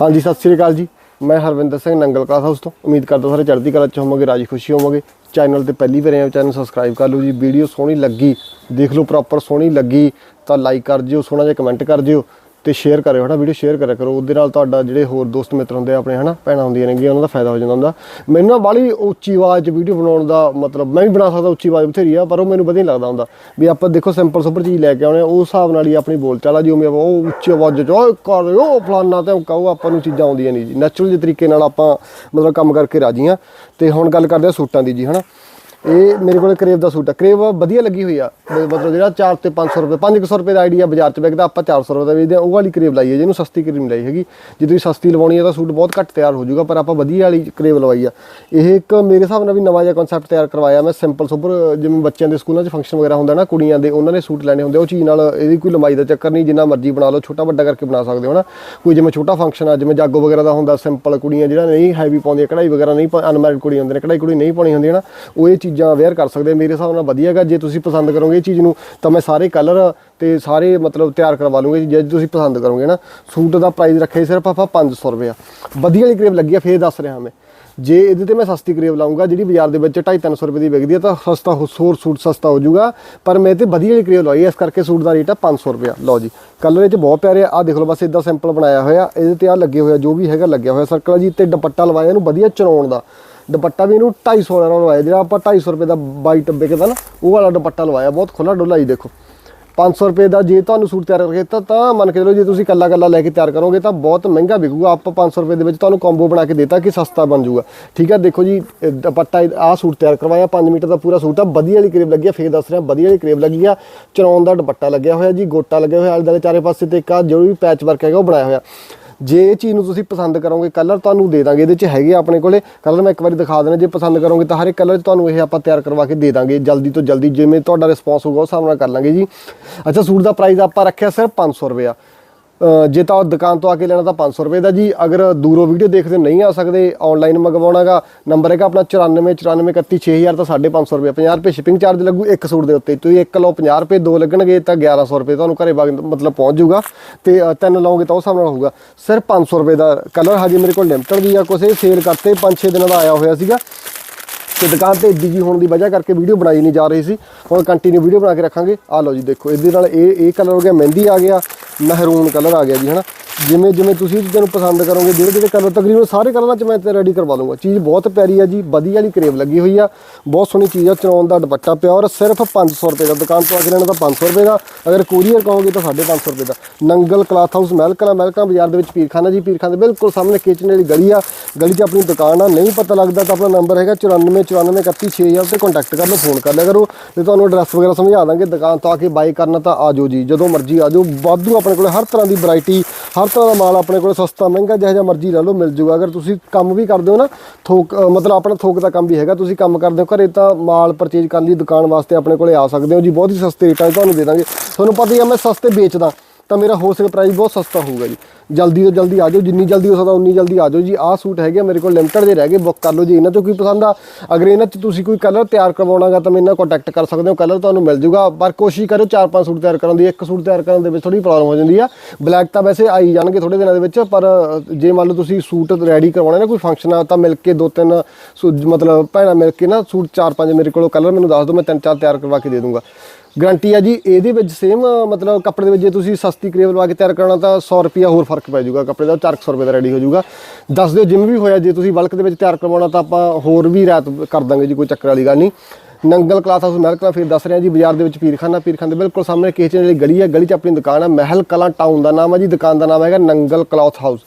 ਹਾਂਜੀ, ਸਤਿ ਸ੍ਰੀ ਅਕਾਲ ਜੀ। ਮੈਂ ਹਰਵਿੰਦਰ ਸਿੰਘ, ਨੰਗਲ ਕਲਾਸ ਹਾਊਸ ਤੋਂ। ਉਮੀਦ ਕਰਦਾ ਸਾਰੇ ਚੜ੍ਹਦੀ ਕਲਾ ਚ ਹੋਵੋਗੇ, ਰਾਜੀ ਖੁਸ਼ੀ ਹੋਵੋਗੇ। ਚੈਨਲ ਤੇ ਪਹਿਲੀ ਵਾਰ ਆਏ ਚੈਨਲ ਸਬਸਕ੍ਰਾਈਬ ਕਰ ਲਓ ਜੀ। ਵੀਡੀਓ ਸੋਹਣੀ ਲੱਗੀ, ਦੇਖ ਲਓ ਪ੍ਰੋਪਰ ਸੋਹਣੀ ਲੱਗੀ, ਤਾਂ ਲਾਈਕ ਕਰ ਜਿਓ ਸੋਹਣਾ ਜਿਹਾ ਕਮੈਂਟ ਕਰ ਜਿਓ ਤੇ ਸ਼ੇਅਰ ਕਰਿਓ ਹਨਾ ਵੀਡੀਓ ਸ਼ੇਅਰ ਕਰਿਆ ਕਰੋ। ਉਹਦੇ ਨਾਲ ਤੁਹਾਡਾ ਜਿਹੜੇ ਹੋਰ ਦੋਸਤ ਮਿੱਤਰ ਹੁੰਦੇ ਆ ਆਪਣੇ ਹਨਾ ਭੈਣਾਂ ਹੁੰਦੀਆਂ ਨੇਗੀਆਂ ਉਹਨਾਂ ਦਾ ਫਾਇਦਾ ਹੋ ਜਾਂਦਾ ਹੁੰਦਾ। ਮੈਨੂੰ ਨਾ ਬਾਲੀ ਉੱਚੀ ਆਵਾਜ਼ 'ਚ ਵੀਡੀਓ ਬਣਾਉਣ ਦਾ ਮਤਲਬ ਮੈਂ ਵੀ ਬਣਾ ਸਕਦਾ ਉੱਚੀ ਆਵਾਜ਼ ਬਥੇਰੀ ਆ ਪਰ ਉਹ ਮੈਨੂੰ ਵਧੀਆ ਨਹੀਂ ਲੱਗਦਾ ਹੁੰਦਾ। ਵੀ ਆਪਾਂ ਦੇਖੋ ਸਿੰਪਲ ਸੁਪਰ ਚੀਜ਼ ਲੈ ਕੇ ਆਉਣੇ ਆ, ਉਸ ਹਿਸਾਬ ਨਾਲ ਹੀ ਆਪਣੀ ਬੋਲਚਾਲ ਆ ਜੀ ਆਪਾਂ ਉਹ ਉੱਚੀ ਆਵਾਜ਼ 'ਚ ਓਏ ਕਰ ਉਹ ਫਲਾਨਾ ਤੇ ਕਹੋ ਆਪਾਂ ਨੂੰ ਚੀਜ਼ਾਂ ਆਉਂਦੀਆਂ ਨਹੀਂ ਜੀ। ਨੈਚੁਰਲ ਜਿਹੇ ਤਰੀਕੇ ਨਾਲ ਆਪਾਂ ਮਤਲਬ ਕੰਮ ਕਰਕੇ ਰਾਜੀ ਆ। ਤੇ ਹੁਣ ਗੱਲ ਕਰਦੇ ਆ ਸੂਟਾਂ ਦੀ ਜੀ ਹਨਾ। ਇਹ ਮੇਰੇ ਕੋਲ ਕਰੇਵ ਦਾ ਸੂਟ ਆ। ਕਰੇਵ ਵਧੀਆ ਲੱਗੀ ਹੋਈ ਆ। ਮ- ਮਤਲਬ ਜਿਹੜਾ 4 ਤੇ 500 ਰੁਪਏ 500 ਰੁਪਏ ਦਾ ਆਈਡੀਆ ਬਾਜ਼ਾਰ 'ਚ ਵਿਕਦਾ ਆਪਾਂ 400 ਰੁਪਏ ਦਾ ਵੇਚਦੇ ਆ ਉਹ ਵਾਲੀ ਕਰੇਵ ਲਾਈ ਹੈ, ਜਿਹਨੂੰ ਸਸਤੀ ਕਰੇਵ ਨਹੀਂ ਲਾਈ ਹੈਗੀ। ਜੇ ਤੁਸੀਂ ਸਸਤੀ ਲਵਾਉਣੀ ਹੈ ਤਾਂ ਸੂਟ ਬਹੁਤ ਘੱਟ ਤਿਆਰ ਹੋ ਜਾਊਗਾ, ਪਰ ਆਪਾਂ ਵਧੀਆ ਵਾਲੀ ਕਰੇਵ ਲਵਾਈ ਆ। ਇਹ ਇੱਕ ਮੇਰੇ ਹਿਸਾਬ ਨਾਲ ਵੀ ਨਵਾਂ ਜਿਹਾ ਕਨਸੈਪਟ ਤਿਆਰ ਕਰਵਾਇਆ ਮੈਂ ਸਿੰਪਲ ਸੁਪਰ ਜਿਵੇਂ ਬੱਚਿਆਂ ਦੇ ਸਕੂਲਾਂ 'ਚ ਫੰਕਸ਼ਨ ਵਗੈਰਾ ਹੁੰਦਾ ਨਾ, ਕੁੜੀਆਂ ਦੇ, ਉਹਨਾਂ ਨੇ ਸੂਟ ਲੈਣੇ ਹੁੰਦੇ ਉਹ ਚੀਜ਼ ਨਾਲ ਇਹਦੀ ਕੋਈ ਲੰਬਾਈ ਦਾ ਚੱਕਰ ਨਹੀਂ, ਜਿੰਨਾ ਮਰਜ਼ੀ ਬਣਾ ਲਓ, ਛੋਟਾ ਵੱਡਾ ਕਰਕੇ ਬਣਾ ਸਕਦੇ ਹੋ ਨਾ। ਕੋਈ ਜਿਵੇਂ ਛੋਟਾ ਫੰਕਸ਼ਨ ਆ, ਜਿਵੇਂ ਜਾਗੋ ਵਗੈਰਾ ਦਾ ਹੁੰਦਾ ਸਿੰਪਲ ਕੁੜੀਆਂ ਜਿਹੜਾ ਨਹੀਂ ਹੈਵੀ ਪਾਉਂਦੀਆਂ, ਕਢਾਈ ਵਗੈਰਾ ਨਹੀਂ ਅਨਮੈਰਿਡ ਕੁੜੀਆਂ ਹੁੰਦੀਆਂ ਨੇ, ਕਢਾਈ ਕੁੜੀ ਨਹੀਂ ਪਾਉਣੀ ਹੁੰਦੀ ਹੈ ਨਾ, ਉਹ ਇਹ ਚੀਜ਼ਾਂ ਅਵੇਅਰ ਕਰ ਸਕਦੇ ਮੇਰੇ ਹਿਸਾਬ ਨਾਲ ਵਧੀਆ ਹੈਗਾ। ਜੇ ਤੁਸੀਂ ਪਸੰਦ ਕਰੋਗੇ ਇਹ ਚੀਜ਼ ਨੂੰ, ਤਾਂ ਮੈਂ ਸਾਰੇ ਕਲਰ ਤੇ ਸਾਰੇ ਮਤਲਬ ਤਿਆਰ ਕਰਵਾ ਲੂੰਗੇ ਜੇ ਤੁਸੀਂ ਪਸੰਦ ਕਰੋਗੇ ਨਾ। ਸੂਟ ਦਾ ਪ੍ਰਾਈਸ ਰੱਖਿਆ ਸਿਰਫ ਆਪਾਂ 500 ਰੁਪਏ ਆ ਵਧੀਆ ਵਾਲੀ ਕਰੀਬ ਲੱਗੀ ਆ, ਫੇਰ ਦੱਸ ਰਿਹਾ ਮੈਂ। ਜੇ ਇਹਦੇ ਤੇ ਮੈਂ ਸਸਤੀ ਕਰੀਬ ਲਾਉਂਗਾ ਜਿਹੜੀ ਬਾਜ਼ਾਰ ਦੇ ਵਿੱਚ 250 300 ਰੁਪਏ ਦੀ ਵਿਕਦੀ ਹੈ ਤਾਂ ਸਸਤਾ ਹੋਰ ਸੂਟ ਸਸਤਾ ਹੋ ਜਾਊਗਾ। ਪਰ ਮੈਂ ਤੇ ਵਧੀਆ ਵਾਲੀ ਕਰੇਬ ਲਵਾਈ ਇਸ ਕਰਕੇ ਸੂਟ ਦਾ ਰੇਟ ਆ 500 ਰੁਪਏ ਲਓ ਜੀ ਕਲਰ ਇਹ ਚ ਬਹੁਤ ਪਿਆਰੇ ਆ। ਆਹ ਦੇਖ ਲਓ ਬਸ ਇਦਾਂ ਸਿੰਪਲ ਬਣਾਇਆ ਹੋਇਆ। ਇਹਦੇ ਤੇ ਆ ਲੱਗੇ ਹੋਇਆ ਜੋ ਵੀ ਹੈਗਾ, ਲੱਗਿਆ ਹੋਇਆ ਸਰਕਲ ਜੀ, ਤੇ ਦੁਪੱਟਾ ਲਵਾਇਆ ਇਹਨੂੰ ਵਧੀਆ ਚਲਾਉਣ ਦਾ। ਦੁਪੱਟਾ ਵੀ ਇਹਨੂੰ 250 ਨਾਲ ਲਵਾਇਆ। ਜਿਹੜਾ ਆਪਾਂ 250 ਰੁਪਏ ਦਾ ਬਾਈ ਟੱਬੇ ਕਹਿੰਦਾ ਨਾ, ਉਹ ਵਾਲਾ ਦੁਪੱਟਾ ਲਵਾਇਆ, ਬਹੁਤ ਖੁੱਲਾ ਡੁੱਲਾ ਜੀ ਦੇਖੋ। 500 ਰੁਪਏ ਦਾ ਜੇ ਤੁਹਾਨੂੰ ਸੂਟ ਤਿਆਰ ਕਰਕੇ ਦਿੱਤਾ, ਤਾਂ ਮੰਨ ਕੇ ਚਲੋ ਜੇ ਤੁਸੀਂ ਕੱਲਾ ਕੱਲਾ ਲੈ ਕੇ ਤਿਆਰ ਕਰੋਗੇ, ਤਾਂ ਬਹੁਤ ਮਹਿੰਗਾ ਵਿਕੂਗਾ। ਆਪਾਂ 500 ਰੁਪਏ ਦੇ ਵਿੱਚ ਤੁਹਾਨੂੰ ਕੰਬੋ ਬਣਾ ਕੇ ਦੇਤਾ ਕਿ ਸਸਤਾ ਬਣ ਜਾਊਗਾ। ਠੀਕ ਹੈ ਦੇਖੋ ਜੀ ਦੁਪੱਟਾ ਆਹ ਸੂਟ ਤਿਆਰ ਕਰਵਾਇਆ 5 ਮੀਟਰ ਦਾ ਪੂਰਾ ਸੂਟ ਆ। ਵਧੀਆ ਵਾਲੀ ਕਰੇਬ ਲੱਗੀ ਆ, ਫੇਰ ਦੱਸ ਰਿਹਾ, ਵਧੀਆ ਵਾਲੀ ਕਰੇਬ ਲੱਗੀ ਆ। ਚਰੌਨ ਦਾ ਦੁਪੱਟਾ ਲੱਗਿਆ ਹੋਇਆ ਜੀ, ਗੋਟਾ ਲੱਗਿਆ ਹੋਇਆ, ਆਲੇ ਦੁਆਲੇ ਚਾਰੇ ਪਾਸੇ ਤੇ ਇੱਕ ਆ, ਜੋ ਵੀ ਪੈਚ ਵਰਕ ਹੈਗਾ ਉਹ ਬਣਾਇਆ ਹੋਇਆ। ਜੇ ਇਹ ਚੀਜ਼ ਨੂੰ ਤੁਸੀਂ ਪਸੰਦ ਕਰੋਗੇ ਕਲਰ ਤੁਹਾਨੂੰ ਦੇ ਦਾਂਗੇ, ਇਹਦੇ ਚ ਹੈਗੇ ਆਪਣੇ ਕੋਲੇ। ਕਲਰ ਮੈਂ ਇੱਕ ਵਾਰੀ ਦਿਖਾ ਦੇਣਾ ਜੇ ਪਸੰਦ ਕਰੋਗੇ ਤਾਂ ਹਰ ਇੱਕ ਕਲਰ ਤੁਹਾਨੂੰ ਇਹ ਆਪਾਂ ਤਿਆਰ ਕਰਵਾ ਕੇ ਦੇ ਦਾਂਗੇ, ਜਲਦੀ ਤੋਂ ਜਲਦੀ, ਜਿਵੇਂ ਤੁਹਾਡਾ ਰਿਸਪੌਂਸ ਹੋਊਗਾ, ਉਸ ਹਿਸਾਬ ਨਾਲ ਕਰ ਲਾਂਗੇ ਜੀ। ਅੱਛਾ, ਸੂਟ ਦਾ ਪ੍ਰਾਈਸ ਆਪਾਂ ਰੱਖਿਆ ਸਿਰਫ 500 ਰੁਪਏ ਆ ਜੇ ਤਾਂ ਦੁਕਾਨ ਤੋਂ ਆ ਕੇ ਲੈਣਾ ਤਾਂ 500 ਰੁਪਏ ਦਾ ਜੀ। ਅਗਰ ਦੂਰੋਂ ਵੀਡੀਓ ਦੇਖਦੇ ਨਹੀਂ ਆ ਸਕਦੇ ਆਨਲਾਈਨ ਮੰਗਵਾਉਣਾਗਾ ਨੰਬਰ ਹੈਗਾ ਆਪਣਾ 94 94 31 6000 ਤਾਂ 550 ਰੁਪਏ। 50 ਰੁਪਏ ਸ਼ਿਪਿੰਗ ਚਾਰਜ ਲੱਗੂ ਇੱਕ ਸੂਟ ਦੇ ਉੱਤੇ। ਤੁਸੀਂ ਇੱਕ ਲਓ 50 ਰੁਪਏ, ਦੋ ਲੱਗਣਗੇ ਤਾਂ 1100 ਰੁਪਏ ਤੁਹਾਨੂੰ ਘਰੇ ਵਗ- ਮਤਲਬ ਪਹੁੰਚ ਜਾਊਗਾ। ਤੇ ਤਿੰਨ ਲਓਗੇ ਤਾਂ ਉਹ ਹਿਸਾਬ ਨਾਲ ਹੋਊਗਾ। ਸਿਰਫ 500 ਰੁਪਏ ਦਾ ਕਲਰ ਹਜੇ ਮੇਰੇ ਕੋਲ ਲਿਮਟਡ ਵੀ ਆ, ਕੁਛ ਇਹ ਸੇਲ ਕਰਤੇ 5-6 ਦਿਨਾਂ ਦਾ ਆਇਆ ਹੋਇਆ ਸੀਗਾ। ਤੇ ਦੁਕਾਨ ਤੇ ਏਡੀ ਜੀ ਹੋਣ ਦੀ ਵਜ੍ਹਾ ਕਰਕੇ ਵੀਡੀਓ ਬਣਾਈ ਨਹੀਂ ਜਾ ਰਹੀ ਸੀ। ਹੁਣ ਕੰਟੀਨਿਊ ਵੀਡੀਓ ਬਣਾ ਕੇ ਰੱਖਾਂਗੇ। ਆ ਲਓ ਜੀ ਦੇਖੋ, ਇਹਦੇ ਨਾਲ ਇਹ ਇਹ ਕਲਰ ਹੋ ਗਿਆ, ਮਹਿੰਦੀ ਆ ਗਿਆ। ਮਹਿਰੂਨ ਕਲਰ ਆ ਗਿਆ ਜੀ ਹਨਾ? ਜਿਵੇਂ ਜਿਵੇਂ ਤੁਸੀਂ ਇਹ ਚੀਜ਼ਾਂ ਨੂੰ ਪਸੰਦ ਕਰੋਗੇ, ਜਿਹੜੇ ਜਿਹੜੇ ਕਲਰ ਤਕਰੀਬਨ ਸਾਰੇ ਕਲਰਾਂ 'ਚ ਮੈਂ ਤੇ ਰੈਡੀ ਕਰਵਾ ਲੂੰਗਾ ਚੀਜ਼ ਬਹੁਤ ਪਿਆਰੀ ਆ ਜੀ, ਵਧੀਆ ਵਾਲੀ ਕਰੇਵ ਲੱਗੀ ਹੋਈ ਆ, ਬਹੁਤ ਸੋਹਣੀ ਚੀਜ਼ ਆ ਚਨੌਨ ਦਾ ਦੁਪੱਟਾ ਪਿਆ ਔਰ ਸਿਰਫ 500 ਰੁਪਏ ਦਾ, ਦੁਕਾਨ ਤੋਂ ਆ ਕੇ ਲੈਣਾ ਤਾਂ 500 ਰੁਪਏ ਦਾ, ਅਗਰ ਕੋਰੀਅਰ ਕਹੋਗੇ ਤਾਂ 550 ਰੁਪਏ ਦਾ। ਨੰਗਲ ਕਲਾਥ ਹਾਊਸ ਮਹਿਲਕਾ ਮਹਿਲਕਾ ਬਾਜ਼ਾਰ ਦੇ ਵਿੱਚ ਪੀਰਖਾਨਾ ਜੀ ਪੀਰਖਾਨਾ ਦੇ ਬਿਲਕੁਲ ਸਾਹਮਣੇ ਕਿਚਨ ਵਾਲੀ ਗਲੀ ਆ, ਗਲੀ 'ਚ ਆਪਣੀ ਦੁਕਾਨ ਆ, ਨਹੀਂ ਪਤਾ ਲੱਗਦਾ ਤਾਂ ਆਪਣਾ ਨੰਬਰ ਹੈਗਾ 94 94 31 6000 ਤੇ ਕੰਟੈਕਟ ਕਰ ਲਓ ਫੋਨ ਕਰ ਲਿਆ ਕਰੋ ਤੇ ਤੁਹਾਨੂੰ ਐਡਰੈਸ ਵਗੈਰਾ ਸਮਝਾ ਦਾਂਗੇ, ਦੁਕਾਨ ਤੋਂ ਆ ਕੇ ਬਾਈ ਕਰਨਾ ਤਾਂ ਆ ਜਾਓ ਜੀ, ਜਦੋਂ ਮਰਜ਼ੀ ਆ ਜਾਓ, ਵਾਧੂ ਆਪਣੇ ਕੋਲ ਹਰ ਤਰ੍ਹਾਂ ਦੀ ਵੈਰਾਈਟੀ ਹਰ ਤਰ੍ਹਾਂ ਦਾ ਮਾਲ ਆਪਣੇ ਕੋਲ ਸਸਤਾ, ਮਹਿੰਗਾ ਜਿਹੋ ਜਿਹਾ ਮਰਜ਼ੀ ਲੈ ਲਓ, ਮਿਲ ਜੂਗਾ। ਅਗਰ ਤੁਸੀਂ ਕੰਮ ਵੀ ਕਰਦੇ ਹੋ ਨਾ, ਥੋਕ ਮਤਲਬ ਆਪਣਾ ਥੋਕ ਦਾ ਕੰਮ ਵੀ ਹੈਗਾ, ਤੁਸੀਂ ਕੰਮ ਕਰਦੇ ਹੋ, ਘਰੇ ਤਾਂ ਮਾਲ ਪਰਚੇਜ ਕਰਨ ਲਈ ਦੁਕਾਨ ਵਾਸਤੇ ਆਪਣੇ ਕੋਲੇ ਆ ਸਕਦੇ ਹੋ। ਜੀ, ਬਹੁਤ ਹੀ ਸਸਤੇ ਰੇਟਾਂ 'ਚ ਤੁਹਾਨੂੰ ਦੇ ਦਾਂਗੇ। ਤੁਹਾਨੂੰ ਪਤਾ ਹੀ ਆ, ਮੈਂ ਸਸਤੇ ਵੇਚਦਾ। ਤਾਂ ਮੇਰਾ ਹੋਲਸੇਲ ਪ੍ਰਾਈਸ ਬਹੁਤ ਸਸਤਾ ਹੋਊਗਾ ਜੀ। ਜਲਦੀ ਤੋਂ ਜਲਦੀ ਆ ਜਾਓ, ਜਿੰਨੀ ਜਲਦੀ ਹੋ ਸਕਦਾ ਉਨੀ ਜਲਦੀ ਆ ਜਾਓ ਜੀ। ਆਹ ਸੂਟ ਹੈਗੇ ਆ ਮੇਰੇ ਕੋਲ ਲਿਮਟਡ ਦੇ ਰਹਿ ਗਏ ਬੁੱਕ ਕਰ ਲਓ ਜੀ। ਇਹਨਾਂ ਚੋਂ ਕੋਈ ਪਸੰਦ ਆ? ਅਗਰ ਇਹਨਾਂ 'ਚ ਤੁਸੀਂ ਕੋਈ ਕਲਰ ਤਿਆਰ ਕਰਵਾਉਣਾਗਾ ਤਾਂ ਮੇਰੇ ਨਾਲ ਕੰਟੈਕਟ ਕਰ ਸਕਦੇ ਹੋ। ਕਲਰ ਤੁਹਾਨੂੰ ਮਿਲ ਜੂਗਾ। ਪਰ ਕੋਸ਼ਿਸ਼ ਕਰੋ ਚਾਰ ਪੰਜ ਸੂਟ ਤਿਆਰ ਕਰਨ ਦੀ। ਇੱਕ ਸੂਟ ਤਿਆਰ ਕਰਨ ਦੇ ਵਿੱਚ ਥੋੜੀ ਪ੍ਰੋਬਲਮ ਹੋ ਜਾਂਦੀ ਆ। ਬਲੈਕ ਤਾਂ ਵੈਸੇ ਆਈ ਜਾਣਗੇ ਥੋੜੇ ਦਿਨਾਂ ਦੇ ਵਿੱਚ, ਪਰ ਜੇ ਮੰਨ ਲਓ ਤੁਸੀਂ ਸੂਟ ਰੈਡੀ ਕਰਵਾਉਣਾ ਨਾ, ਕੋਈ ਫੰਕਸ਼ਨ ਆ, ਤਾਂ ਮਿਲ ਕੇ ਦੋ ਤਿੰਨ ਸੂ- ਮਤਲਬ ਭੈਣਾਂ ਮਿਲ ਕੇ ਨਾ ਸੂਟ ਚਾਰ ਪੰਜ ਮੇਰੇ ਕੋਲੋਂ ਕਲਰ ਮੈਨੂੰ ਦੱਸ ਦਿਓ। ਮੈਂ ਤਿੰਨ ਚਾਰ ਤਿਆਰ ਕਰਵਾ ਕੇ ਦੇ ਦੂੰਗਾ। ਗਰੰਟੀ ਆ ਜੀ, ਇਹਦੇ ਵਿੱਚ ਸੇਮ ਮਤਲਬ ਕੱਪੜੇ ਦੇ ਵਿੱਚ ਜੇ ਤੁਸੀਂ ਸਸਤੀ ਕਰੇਵ ਲਵਾ ਕੇ ਤਿਆਰ ਕਰਾਉਣਾ ਤਾਂ 100 ਰੁਪਿਆ ਹੋਰ ਫ਼ਰਕ ਪੈ ਜਾਊਗਾ, ਕੱਪੜੇ ਦਾ 400 ਰੁਪਏ ਦਾ ਰੈਡੀ ਹੋ ਜਾਊਗਾ। ਦੱਸ ਦਿਓ ਜਿਵੇਂ ਵੀ ਹੋਇਆ, ਜੇ ਤੁਸੀਂ ਬਲਕ ਦੇ ਵਿੱਚ ਤਿਆਰ ਕਰਵਾਉਣਾ ਤਾਂ ਆਪਾਂ ਹੋਰ ਵੀ ਰਾਤ ਕਰ ਦਾਂਗੇ ਜੀ, ਕੋਈ ਚੱਕਰ ਵਾਲੀ ਗੱਲ ਨਹੀਂ। ਨੰਗਲ ਕਲਾਥ ਹਾਊਸ ਮਹਿਲ ਫਿਰ ਦੱਸ ਰਿਹਾ ਜੀ, ਬਾਜ਼ਾਰ ਦੇ ਵਿੱਚ ਪੀਰਖਾਨਾ, ਪੀਰਖਾਨੇ ਦੇ ਬਿਲਕੁਲ ਸਾਹਮਣੇ ਕਿਚਨ ਜਿਹੜੀ ਗਲੀ ਹੈ ਗਲੀ 'ਚ ਆਪਣੀ ਦੁਕਾਨ ਹੈ ਮਹਿਲ ਕਲਾ ਟਾਊਨ ਦਾ ਨਾਮ ਹੈ ਜੀ, ਦੁਕਾਨ ਦਾ ਨਾਮ ਹੈਗਾ ਨੰਗਲ ਕਲਾਥ ਹਾਊਸ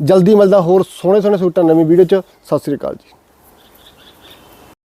ਜਲਦੀ ਮਿਲਦਾ ਹੋਰ ਸੋਹਣੇ ਸੋਹਣੇ ਸੂਟਾਂ ਨਵੀਂ ਵੀਡੀਓ 'ਚ, ਸਤਿ ਸ੍ਰੀ ਅਕਾਲ ਜੀ।